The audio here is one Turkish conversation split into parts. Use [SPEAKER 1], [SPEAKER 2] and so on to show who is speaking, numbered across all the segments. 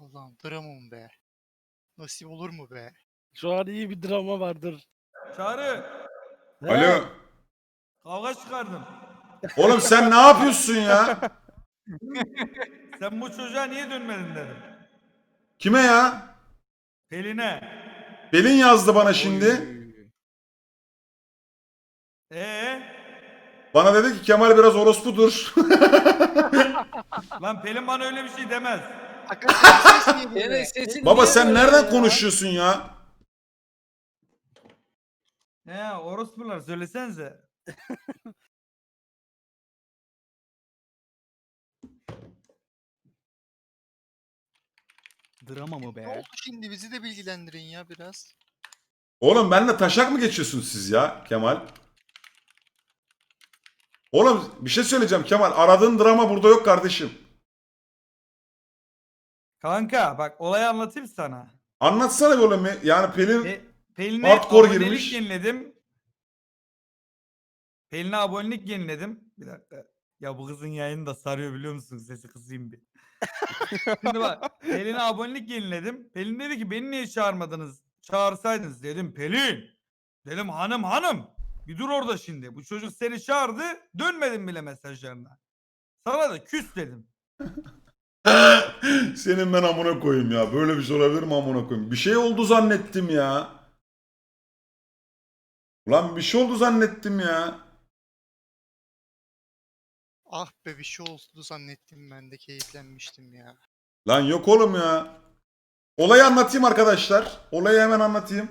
[SPEAKER 1] Allah'ım dramım be. Nasip olur mu be?
[SPEAKER 2] Şu an iyi bir drama vardır.
[SPEAKER 3] Çağrı.
[SPEAKER 2] He?
[SPEAKER 4] Alo.
[SPEAKER 3] Kavga çıkardım.
[SPEAKER 4] Oğlum sen ne yapıyorsun ya?
[SPEAKER 3] Sen bu çocuğa niye dönmedin dedim.
[SPEAKER 4] Kime ya?
[SPEAKER 3] Pelin'e.
[SPEAKER 4] Pelin yazdı bana şimdi.
[SPEAKER 3] Ee,
[SPEAKER 4] Bana dedi ki Kemal biraz orospudur.
[SPEAKER 3] lan Pelin bana öyle bir şey demez.
[SPEAKER 1] Ses
[SPEAKER 2] sesin
[SPEAKER 4] Baba
[SPEAKER 2] niye
[SPEAKER 4] sen
[SPEAKER 2] böyle
[SPEAKER 4] nereden
[SPEAKER 2] ya?
[SPEAKER 4] konuşuyorsun ya?
[SPEAKER 3] He, orospular söylesenize.
[SPEAKER 2] Drama mı
[SPEAKER 1] Ne
[SPEAKER 2] be?
[SPEAKER 1] oldu şimdi bizi de bilgilendirin ya biraz.
[SPEAKER 4] Oğlum benimle taşak mı geçiyorsunuz siz ya Kemal? Oğlum bir şey söyleyeceğim Kemal. Aradığın drama burada yok kardeşim.
[SPEAKER 3] Kanka bak olayı anlatayım sana.
[SPEAKER 4] Anlatsana bir oğlum. Yani Pelin
[SPEAKER 3] Pe Pelin'e
[SPEAKER 4] Hardcore
[SPEAKER 3] abonelik
[SPEAKER 4] girmiş.
[SPEAKER 3] yeniledim. Pelin'e abonelik yeniledim. Bir dakika. Ya bu kızın yayını da sarıyor biliyor musun? Sesi kısayım bir. Şimdi bak Pelin'e abonelik yeniledim. Pelin dedi ki beni niye çağırmadınız? Çağırsaydınız dedim Pelin. Dedim hanım hanım. Bir dur orada şimdi. Bu çocuk seni çağırdı. Dönmedin bile mesajlarına. Sana da küs dedim.
[SPEAKER 4] senin ben amına koyayım ya. Böyle bir şey olabilir mi amına koyayım? Bir şey oldu zannettim ya. Ulan bir şey oldu zannettim ya.
[SPEAKER 1] Ah be bir şey oldu zannettim ben de keyiflenmiştim ya.
[SPEAKER 4] Lan yok oğlum ya. Olayı anlatayım arkadaşlar. Olayı hemen anlatayım.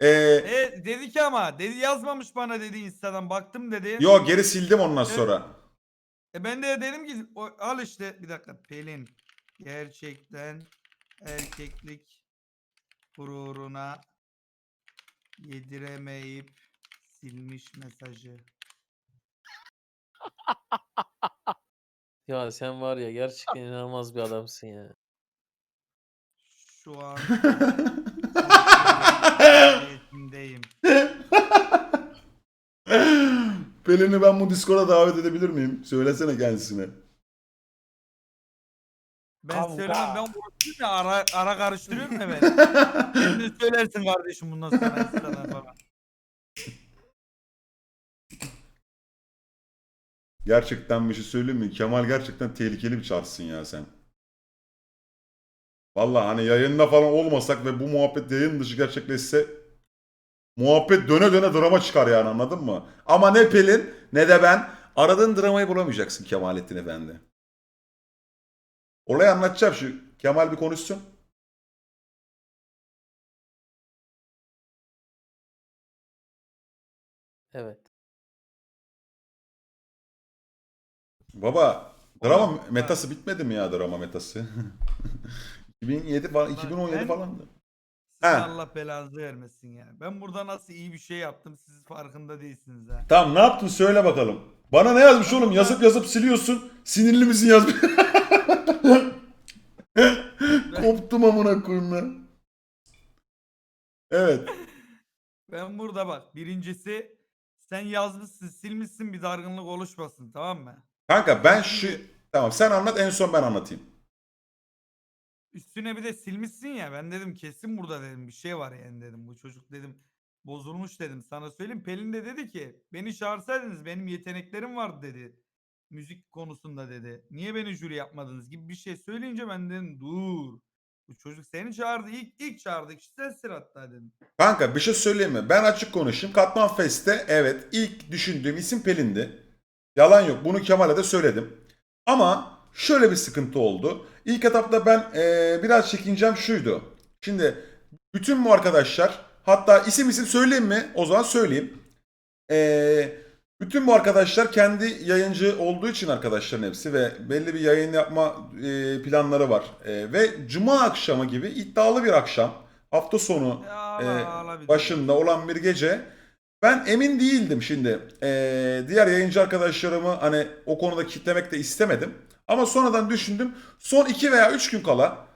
[SPEAKER 4] Ee,
[SPEAKER 3] E dedi ki ama dedi yazmamış bana dedi Insta'dan baktım dedi.
[SPEAKER 4] yo geri sildim ondan sonra.
[SPEAKER 3] E ben de dedim ki o, al işte bir dakika Pelin gerçekten erkeklik gururuna yediremeyip silmiş mesajı.
[SPEAKER 5] Ya sen var ya gerçekten inanılmaz bir adamsın ya.
[SPEAKER 3] Şu an niyetindeyim.
[SPEAKER 4] Pelin'i ben bu Discord'a davet edebilir miyim? Söylesene kendisine.
[SPEAKER 3] Ben
[SPEAKER 2] Kavga.
[SPEAKER 3] söylemem ben konuşuyorum ya ara, ara karıştırıyorum ya ben. Sen de söylersin kardeşim bundan sonra Insta'dan falan.
[SPEAKER 4] Gerçekten bir şey söyleyeyim mi? Kemal gerçekten tehlikeli bir çarsın ya sen. Vallahi hani yayında falan olmasak ve bu muhabbet yayın dışı gerçekleşse muhabbet döne döne drama çıkar yani anladın mı? Ama ne Pelin ne de ben aradığın dramayı bulamayacaksın Kemalettin Efendi. Olayı anlatacağım şu. Kemal bir konuşsun.
[SPEAKER 5] Evet.
[SPEAKER 4] Baba drama metası bitmedi mi ya drama metası? 2007 falan
[SPEAKER 3] Lan
[SPEAKER 4] 2017
[SPEAKER 3] ben-
[SPEAKER 4] falan.
[SPEAKER 3] Sizin
[SPEAKER 4] He.
[SPEAKER 3] Allah belanızı vermesin ya. Ben burada nasıl iyi bir şey yaptım siz farkında değilsiniz ha.
[SPEAKER 4] Tamam ne yaptın söyle bakalım. Bana ne yazmış oğlum? Yazıp yazıp siliyorsun. Sinirli misin yazmış. Koptum amına koyayım ben. Evet.
[SPEAKER 3] Ben burada bak birincisi sen yazmışsın silmişsin bir dargınlık oluşmasın tamam mı?
[SPEAKER 4] Kanka ben şu... Tamam sen anlat en son ben anlatayım.
[SPEAKER 3] Üstüne bir de silmişsin ya ben dedim kesin burada dedim bir şey var yani dedim bu çocuk dedim bozulmuş dedim sana söyleyeyim. Pelin de dedi ki beni çağırsaydınız benim yeteneklerim vardı dedi. Müzik konusunda dedi. Niye beni jüri yapmadınız gibi bir şey söyleyince ben dedim dur. Bu çocuk seni çağırdı ilk ilk çağırdı kişi sensin hatta dedim.
[SPEAKER 4] Kanka bir şey söyleyeyim mi? Ben açık konuşayım. Katman Fest'te evet ilk düşündüğüm isim Pelin'di. Yalan yok. Bunu Kemal'e de söyledim. Ama şöyle bir sıkıntı oldu. İlk etapta ben eee, biraz çekincem şuydu. Şimdi bütün bu arkadaşlar hatta isim isim söyleyeyim mi? O zaman söyleyeyim. Eee, bütün bu arkadaşlar kendi yayıncı olduğu için arkadaşların hepsi ve belli bir yayın yapma eee, planları var. Eee, ve cuma akşamı gibi iddialı bir akşam. Hafta sonu
[SPEAKER 3] Ya
[SPEAKER 4] e, başında olan bir gece ben emin değildim şimdi. Ee, diğer yayıncı arkadaşlarımı hani o konuda kitlemek de istemedim. Ama sonradan düşündüm. Son 2 veya 3 gün kala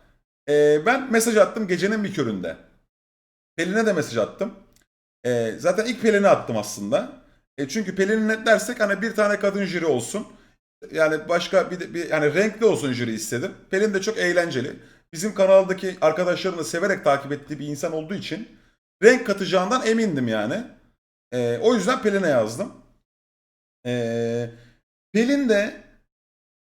[SPEAKER 4] e, ben mesaj attım gecenin bir köründe. Pelin'e de mesaj attım. E, zaten ilk Pelin'e attım aslında. E, çünkü Pelin'i netlersek hani bir tane kadın jüri olsun. yani başka bir, bir yani renkli olsun jüri istedim. Pelin de çok eğlenceli. Bizim kanaldaki arkadaşlarım da severek takip ettiği bir insan olduğu için renk katacağından emindim yani. Ee, o yüzden Pelin'e yazdım. Ee, Pelin de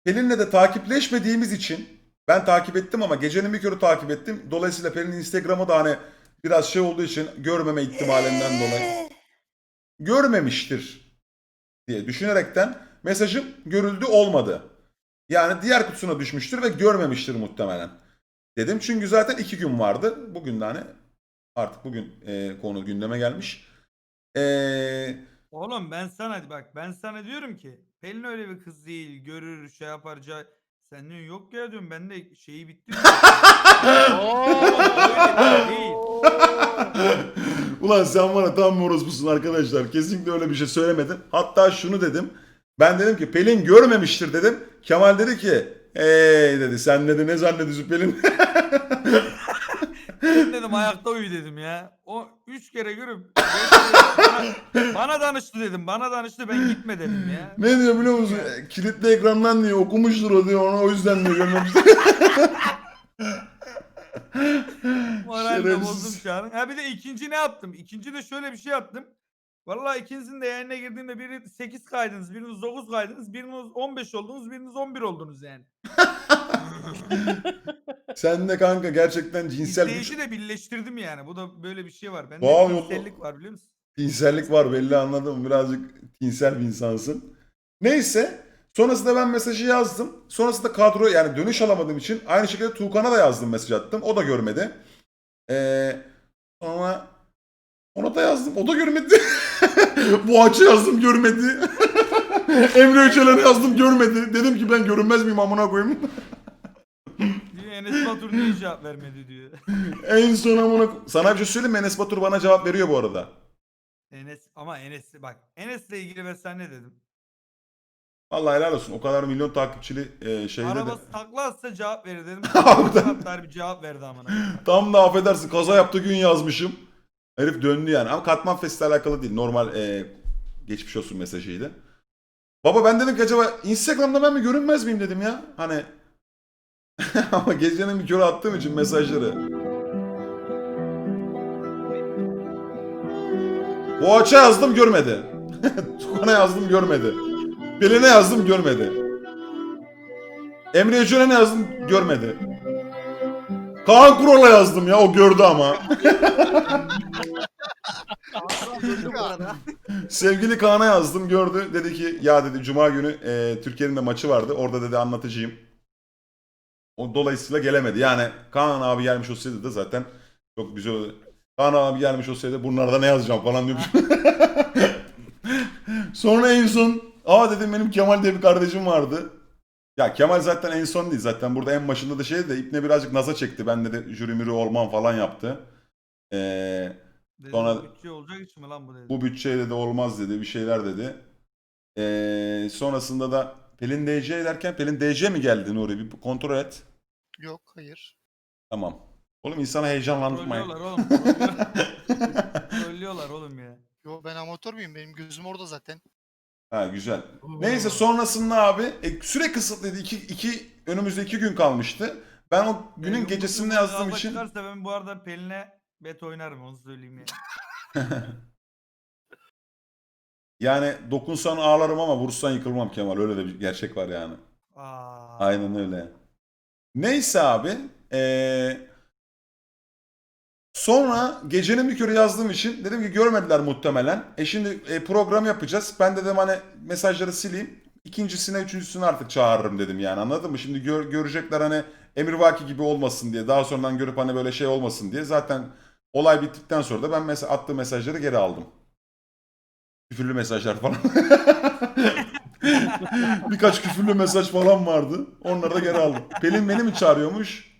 [SPEAKER 4] Pelin'le de takipleşmediğimiz için ben takip ettim ama gecenin bir körü takip ettim. Dolayısıyla Pelin'in Instagram'ı da hani biraz şey olduğu için görmeme ihtimalinden dolayı görmemiştir diye düşünerekten mesajım görüldü olmadı. Yani diğer kutusuna düşmüştür ve görmemiştir muhtemelen. Dedim çünkü zaten iki gün vardı. Bugün de hani artık bugün e, konu gündeme gelmiş. E,
[SPEAKER 3] Oğlum ben sana bak ben sana diyorum ki Pelin öyle bir kız değil görür şey yapar ca- sen diyorsun yok ya diyorum ben de şeyi bitti. Öyle değil.
[SPEAKER 4] Ulan sen bana tam bir orospusun arkadaşlar. Kesinlikle öyle bir şey söylemedim. Hatta şunu dedim. Ben dedim ki Pelin görmemiştir dedim. Kemal dedi ki Ey dedi sen dedi ne zannediyorsun Pelin?
[SPEAKER 3] Ben dedim ayakta uyu dedim ya. O üç kere görüp bana, bana danıştı dedim. Bana danıştı ben gitme dedim ya.
[SPEAKER 4] ne diyor biliyor musun? Kilitli ekrandan diyor okumuştur o diyor onu o yüzden diyor görmemiştir.
[SPEAKER 3] Moralle
[SPEAKER 4] Şerefsiz.
[SPEAKER 3] bozdum şu an. Ha bir de ikinci ne yaptım? İkinci de şöyle bir şey yaptım. Vallahi ikinizin de yayına girdiğimde biri 8 kaydınız, biriniz 9 kaydınız, biriniz 15 oldunuz, biriniz 11 oldunuz yani.
[SPEAKER 4] Sen de kanka gerçekten cinsel güç,
[SPEAKER 3] İzleyici de birleştirdim yani. Bu da böyle bir şey var. Bende
[SPEAKER 4] Wow,
[SPEAKER 3] cinsellik var biliyor musun?
[SPEAKER 4] tinsellik var belli anladım. Birazcık tinsel bir insansın. Neyse sonrasında ben mesajı yazdım. Sonrasında kadro yani dönüş alamadığım için aynı şekilde Tuğkan'a da yazdım mesaj attım. O da görmedi. Ee, sonra ona da yazdım. O da görmedi. Boğaç'a yazdım görmedi. Emre Öçelen'e yazdım görmedi. Dedim ki ben görünmez miyim amına koyayım.
[SPEAKER 3] Enes Batur niye cevap vermedi diyor.
[SPEAKER 4] en son amına Sana bir şey söyleyeyim mi? Enes Batur bana cevap veriyor bu arada.
[SPEAKER 3] Enes ama Enes bak Enes'le ilgili ben sana ne dedim?
[SPEAKER 4] Allah helal olsun. O kadar milyon takipçili e, şeyde de.
[SPEAKER 3] Arabası takla atsa cevap verir dedim.
[SPEAKER 4] Harbiden.
[SPEAKER 3] Bir cevap verdi amına.
[SPEAKER 4] Tam da affedersin kaza yaptığı gün yazmışım. Herif döndü yani. Ama Katman Fest'le alakalı değil. Normal e, geçmiş olsun mesajıydı. Baba ben dedim ki acaba Instagram'da ben mi görünmez miyim dedim ya. Hani ama gecenin bir körü attığım için mesajları. Boğaç'a yazdım görmedi. Tukan'a yazdım görmedi. Pelin'e yazdım görmedi. Emre Yücel'e yazdım görmedi. Kaan Kural'a yazdım ya o gördü ama. Sevgili Kaan'a yazdım gördü. Dedi ki ya dedi cuma günü e, Türkiye'nin de maçı vardı. Orada dedi anlatıcıyım. O dolayısıyla gelemedi. Yani Kaan abi gelmiş olsaydı da zaten çok güzel olurdu. Kaan abi gelmiş olsaydı bunlarda ne yazacağım falan diyormuş. Sonra en son aa dedim benim Kemal diye bir kardeşim vardı. Ya Kemal zaten en son değil zaten burada en başında da şey de İpne birazcık naza çekti. Ben de jüri mürü olmam falan yaptı. Eee
[SPEAKER 3] Dedim,
[SPEAKER 4] Sonra-
[SPEAKER 3] bütçe olacak iş mi lan bu dedi.
[SPEAKER 4] bu bütçeyle de olmaz dedi bir şeyler dedi. Ee, sonrasında da Pelin DC derken Pelin DC mi geldi Nuri bir kontrol et.
[SPEAKER 1] Yok hayır.
[SPEAKER 4] Tamam. Oğlum insana heyecanlandırmayın.
[SPEAKER 3] Trollüyorlar oğlum. Trollüyorlar oğlum ya.
[SPEAKER 1] Yo ben amatör müyüm? Benim gözüm orada zaten.
[SPEAKER 4] ha güzel. Neyse sonrasında abi e, süre kısıtlıydı. İki, iki, önümüzde iki gün kalmıştı. Ben o günün
[SPEAKER 3] Yumruk
[SPEAKER 4] gecesinde
[SPEAKER 3] yumruk
[SPEAKER 4] yazdığım için
[SPEAKER 3] Çıkarsa ben bu arada Pelin'e bet oynarım onu söyleyeyim ya.
[SPEAKER 4] yani dokunsan ağlarım ama vursan yıkılmam Kemal. Öyle de bir gerçek var yani.
[SPEAKER 3] Aa.
[SPEAKER 4] Aynen öyle. Neyse abi. eee, sonra gecenin bir körü yazdığım için dedim ki görmediler muhtemelen. E şimdi e, program yapacağız. Ben dedim hani mesajları sileyim. İkincisine, üçüncüsüne artık çağırırım dedim yani anladın mı? Şimdi gör- görecekler hani Emirvaki gibi olmasın diye. Daha sonradan görüp hani böyle şey olmasın diye. Zaten olay bittikten sonra da ben mes- attığım mesajları geri aldım. Küfürlü mesajlar falan. Birkaç küfürlü mesaj falan vardı. Onları da geri aldım. Pelin beni mi çağırıyormuş?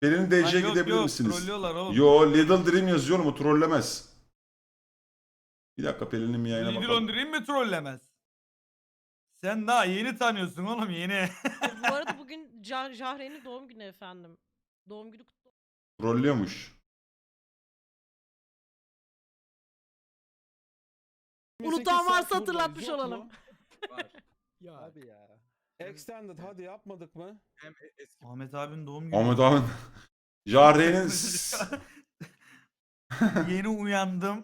[SPEAKER 4] Pelin'in DC'ye
[SPEAKER 3] yok,
[SPEAKER 4] gidebilir
[SPEAKER 3] yok,
[SPEAKER 4] misiniz?
[SPEAKER 3] Trollüyorlar oğlum.
[SPEAKER 4] Yo Little Dream yazıyor mu? Trollemez. Bir dakika Pelin'in bir yayına
[SPEAKER 3] Lidl
[SPEAKER 4] bakalım.
[SPEAKER 3] Ondurayım mi trollemez? Sen daha yeni tanıyorsun oğlum yeni.
[SPEAKER 6] Bu arada bugün Ca- Jahre'nin doğum günü efendim. Doğum günü kutlu
[SPEAKER 4] Trollüyormuş.
[SPEAKER 6] Unutan varsa hatırlatmış olalım.
[SPEAKER 7] Ya
[SPEAKER 2] Abi ya.
[SPEAKER 7] Extended hadi yapmadık mı?
[SPEAKER 3] Ahmet abinin doğum günü.
[SPEAKER 4] Ahmet abi. Jahre'nin s-
[SPEAKER 3] Yeni uyandım.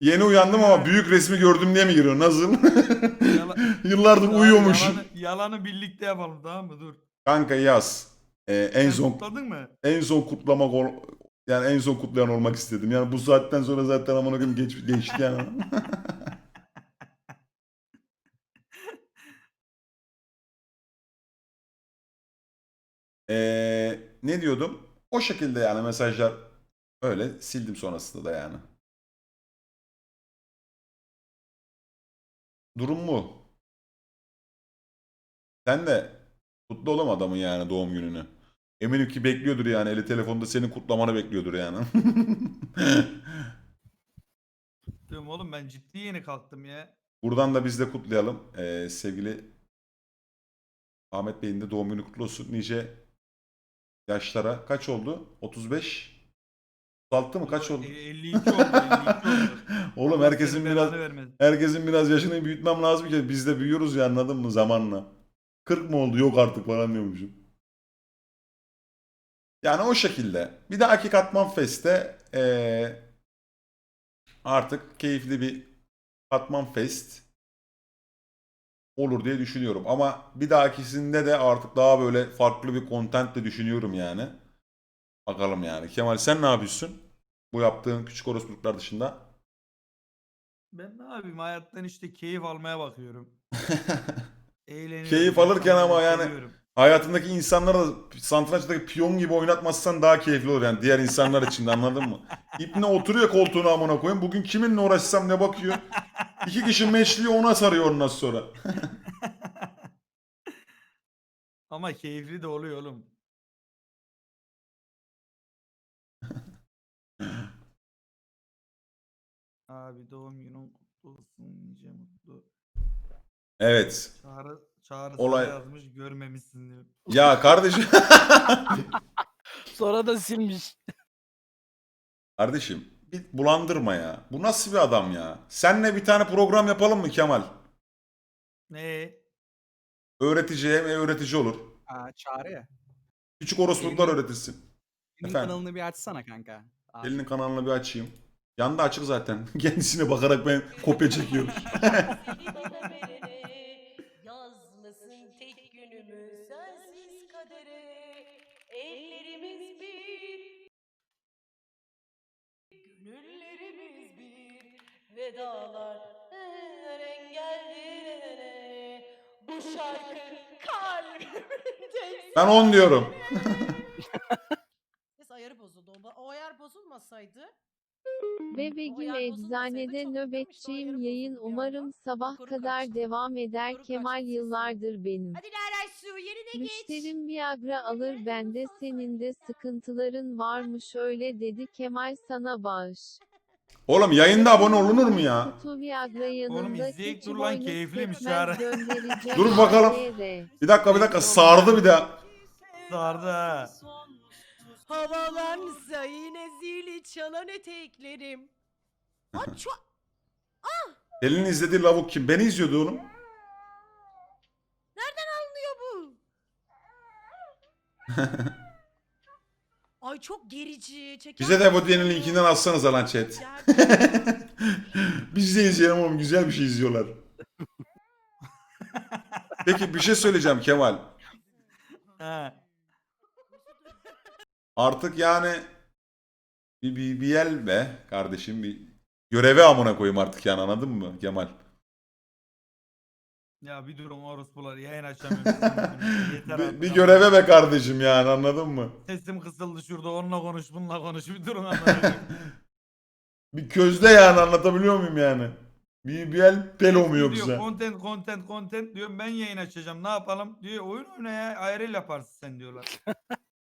[SPEAKER 4] Yeni uyandım ama büyük resmi gördüm diye mi giriyor? Nasıl?
[SPEAKER 3] Yala-
[SPEAKER 4] Yıllardır uyuyormuşum.
[SPEAKER 3] Yalanı, yalanı birlikte yapalım tamam mı? Dur.
[SPEAKER 4] Kanka yaz. Ee, en
[SPEAKER 3] Sen
[SPEAKER 4] son
[SPEAKER 3] kutladın mı?
[SPEAKER 4] en son kutlama ol- yani en son kutlayan olmak istedim. Yani bu saatten sonra zaten amına koyayım geç, geçti yani. Ee, ne diyordum? O şekilde yani mesajlar öyle sildim sonrasında da yani. Durum bu. Sen de kutlu oğlum adamın yani doğum gününü. Eminim ki bekliyordur yani. Eli telefonda senin kutlamanı bekliyordur yani.
[SPEAKER 3] Diyorum oğlum ben ciddi yeni kalktım ya.
[SPEAKER 4] Buradan da biz de kutlayalım. Ee, sevgili Ahmet Bey'in de doğum günü kutlu olsun. Nice yaşlara. Kaç oldu? 35? 36 mı? Kaç oldu?
[SPEAKER 3] E, 52 oldu. 52 oldu.
[SPEAKER 4] Oğlum herkesin
[SPEAKER 3] senin
[SPEAKER 4] biraz
[SPEAKER 3] belanı vermesin.
[SPEAKER 4] herkesin biraz yaşını büyütmem lazım ki biz de büyüyoruz ya anladın mı zamanla. 40 mı oldu? Yok artık falan diyormuşum. Yani o şekilde. Bir dahaki Katman Fest'te eee, artık keyifli bir Katman Fest olur diye düşünüyorum. Ama bir dahakisinde de artık daha böyle farklı bir content de düşünüyorum yani. Bakalım yani. Kemal sen ne yapıyorsun? Bu yaptığın küçük orospuluklar dışında.
[SPEAKER 3] Ben ne yapayım hayattan işte keyif almaya bakıyorum. Eğleniyorum.
[SPEAKER 4] Keyif alırken ama yani-
[SPEAKER 3] seviyorum.
[SPEAKER 4] Hayatındaki insanlara da satrançtaki piyon gibi oynatmazsan daha keyifli olur yani diğer insanlar için de anladın mı? İpne oturuyor koltuğuna amına koyayım. Bugün kiminle uğraşsam ne bakıyor. İki kişi meşliyor ona sarıyor ondan sonra.
[SPEAKER 3] Ama keyifli de oluyor oğlum. Abi doğum günün kutlu olsun nice mutlu.
[SPEAKER 4] Evet.
[SPEAKER 3] Çağrı,
[SPEAKER 4] Olay-
[SPEAKER 3] sana yazmış görmemişsin diyor.
[SPEAKER 4] Ya kardeşim.
[SPEAKER 2] Sonra da silmiş.
[SPEAKER 4] kardeşim bir bulandırma ya. Bu nasıl bir adam ya? Senle bir tane program yapalım mı Kemal?
[SPEAKER 3] Ne?
[SPEAKER 4] Öğretici hem öğretici olur.
[SPEAKER 8] Aa, çağrı ya.
[SPEAKER 4] Küçük orospuluklar öğretirsin.
[SPEAKER 8] Senin
[SPEAKER 4] Efendim?
[SPEAKER 8] kanalını bir açsana kanka. Aa,
[SPEAKER 4] Elinin kanalını bir açayım. Yanda açık zaten. Kendisine bakarak ben kopya çekiyorum.
[SPEAKER 6] Yazmasın tek günümü sensiz kadere. Ellerimiz bir, gönüllerimiz bir. Vedalar her engellerine. Bu şarkı kalbimin tek
[SPEAKER 4] Ben 10 diyorum.
[SPEAKER 6] Ses ayarı bozuldu. O, o ayar bozulmasaydı Bozulmasaydı
[SPEAKER 9] eczanede nöbetçiyim yayın umarım sabah kadar
[SPEAKER 6] kaçtı.
[SPEAKER 9] devam eder
[SPEAKER 6] Koru
[SPEAKER 9] Kemal
[SPEAKER 6] kaçtı
[SPEAKER 9] yıllardır benim.
[SPEAKER 6] Hadi Leray Su yerine geç.
[SPEAKER 9] Müşterim Viagra alır bende senin de sıkıntıların varmış öyle dedi Kemal sana bağış.
[SPEAKER 4] Oğlum yayında abone olunur mu ya?
[SPEAKER 9] Kutu Viagra yanında
[SPEAKER 3] izleyip dur lan, keyifliymiş
[SPEAKER 9] göndereceğim
[SPEAKER 4] Dur bakalım. Bir dakika bir dakika sardı bir daha.
[SPEAKER 3] Sardı ha.
[SPEAKER 6] Havalansa yine zili çalan eteklerim. Aç
[SPEAKER 4] Elin izlediği lavuk kim? Beni izliyordu oğlum.
[SPEAKER 6] anlıyor bu. Ay çok gerici. Çeker
[SPEAKER 4] Bize de bu diyenin linkinden atsanız lan chat.
[SPEAKER 6] Gerçekten.
[SPEAKER 4] Biz de izleyelim oğlum güzel bir şey izliyorlar. Peki bir şey söyleyeceğim Kemal.
[SPEAKER 3] Ha.
[SPEAKER 4] Artık yani bir, bir, bir el be kardeşim bir göreve amına koyayım artık yani anladın mı Kemal?
[SPEAKER 3] Ya bir durun orospular yayın açamıyorum. Yeter
[SPEAKER 4] Bir,
[SPEAKER 3] artık
[SPEAKER 4] bir göreve be kardeşim yani anladın mı?
[SPEAKER 3] Sesim kısıldı şurada onunla konuş bununla konuş bir durun ama.
[SPEAKER 4] Bir közde yani anlatabiliyor muyum yani? Bir, bir el pelo mu
[SPEAKER 3] diyor
[SPEAKER 4] yoksa?
[SPEAKER 3] content content content diyorum ben yayın açacağım ne yapalım diyor oyun oyna ya ayrı yaparsın sen diyorlar.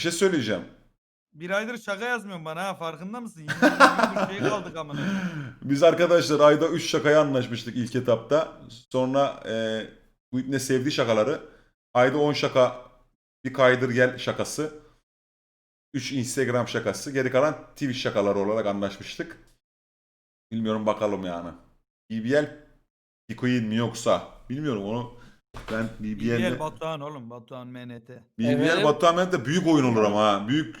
[SPEAKER 4] Bir şey söyleyeceğim.
[SPEAKER 3] Bir aydır şaka yazmıyorsun bana ha farkında mısın? Bir şey kaldık amına.
[SPEAKER 4] Biz arkadaşlar ayda 3 şakaya anlaşmıştık ilk etapta. Sonra e, bu ne sevdi şakaları. Ayda 10 şaka bir kaydır gel şakası. 3 Instagram şakası. Geri kalan Twitch şakaları olarak anlaşmıştık. Bilmiyorum bakalım yani. BBL Bitcoin mi yoksa bilmiyorum onu ben
[SPEAKER 3] BBL
[SPEAKER 4] BBL'de
[SPEAKER 3] Batuhan oğlum. Batuhan MNT.
[SPEAKER 4] BBL
[SPEAKER 5] Efendim?
[SPEAKER 4] Batuhan'da da büyük oyun olur ama ha. Büyük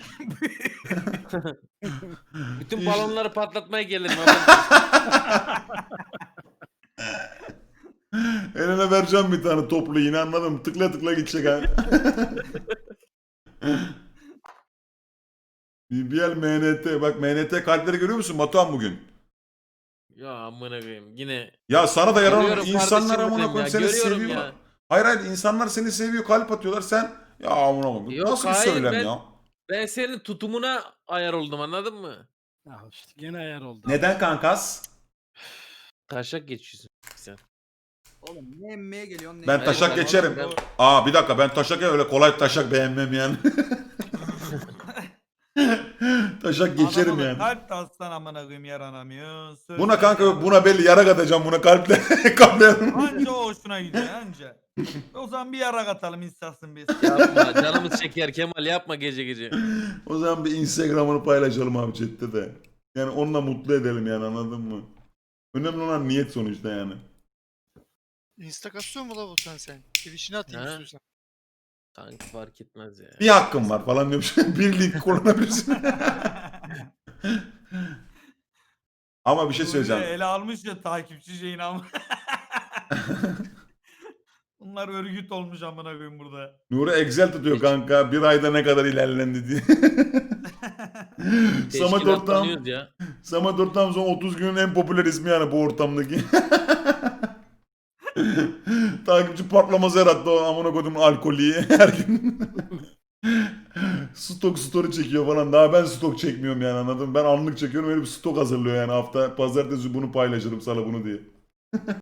[SPEAKER 5] Bütün balonları patlatmaya gelirim.
[SPEAKER 4] eline vereceğim bir tane toplu yine anladın mı? Tıkla tıkla gidecek ha. BBL MNT bak MNT kalpleri görüyor musun Batuhan bugün?
[SPEAKER 5] Ya amına koyayım yine.
[SPEAKER 4] Ya sana da yaran
[SPEAKER 5] Görüyorum
[SPEAKER 4] insanlar
[SPEAKER 5] kardeşim
[SPEAKER 4] amına
[SPEAKER 5] benim
[SPEAKER 4] koyayım
[SPEAKER 5] ya,
[SPEAKER 4] seni
[SPEAKER 5] görüyorum
[SPEAKER 4] seviyor.
[SPEAKER 5] ya.
[SPEAKER 4] Hayır hayır insanlar seni seviyor kalp atıyorlar sen ya amına koyayım.
[SPEAKER 5] Yok,
[SPEAKER 4] Nasıl bir
[SPEAKER 5] hayır,
[SPEAKER 4] söylem
[SPEAKER 5] ben-
[SPEAKER 4] ya?
[SPEAKER 5] Ben senin tutumuna ayar oldum anladın mı?
[SPEAKER 2] Ya işte gene ayar oldu.
[SPEAKER 4] Neden kankas?
[SPEAKER 5] Taşak geçiyorsun sen.
[SPEAKER 8] Oğlum ne emmeye geliyorsun ne
[SPEAKER 4] Ben
[SPEAKER 5] Hayır,
[SPEAKER 4] taşak geçerim.
[SPEAKER 5] ben-
[SPEAKER 4] Aa bir dakika ben taşak öyle kolay taşak beğenmem yani. taşak geçerim
[SPEAKER 3] Adama da
[SPEAKER 4] yani.
[SPEAKER 3] Kalp de aslan amına koyayım yaranamıyor. Söz
[SPEAKER 4] Buna kanka buna belli yarak atacağım buna kalple kalple.
[SPEAKER 3] Anca o hoşuna gidiyor anca. O zaman bir yarak atalım istersin biz.
[SPEAKER 5] Yapma canımız çeker Kemal yapma gece gece.
[SPEAKER 4] o zaman bir Instagram'ını paylaşalım abi chatte de. Yani onunla mutlu edelim yani anladın mı? Önemli olan niyet sonuçta yani.
[SPEAKER 1] Insta kasıyor mu la bu sen sen? Twitch'ini atayım
[SPEAKER 5] Ha?
[SPEAKER 1] istiyorsan.
[SPEAKER 5] Kanka fark etmez ya.
[SPEAKER 4] Bir hakkım var falan diyormuş. bir link kullanabilirsin. Ama bir şey söyleyeceğim.
[SPEAKER 3] Ele almış ya takipçi şeyini ama. Bunlar örgüt olmuş amına koyayım burada.
[SPEAKER 4] Nuri Excel tutuyor kanka. Bir ayda ne kadar ilerlendi diye. Samet Ortam.
[SPEAKER 5] Teşkilatlanıyoruz ya.
[SPEAKER 4] Samet Ortam son 30 günün en popüler ismi yani bu ortamdaki. Takipçi patlaması yarattı o amına koydum alkolü her gün. stok story çekiyor falan. Daha ben stok çekmiyorum yani anladın? Ben anlık çekiyorum öyle bir stok hazırlıyor yani hafta. Pazartesi bunu paylaşırım salı bunu diye.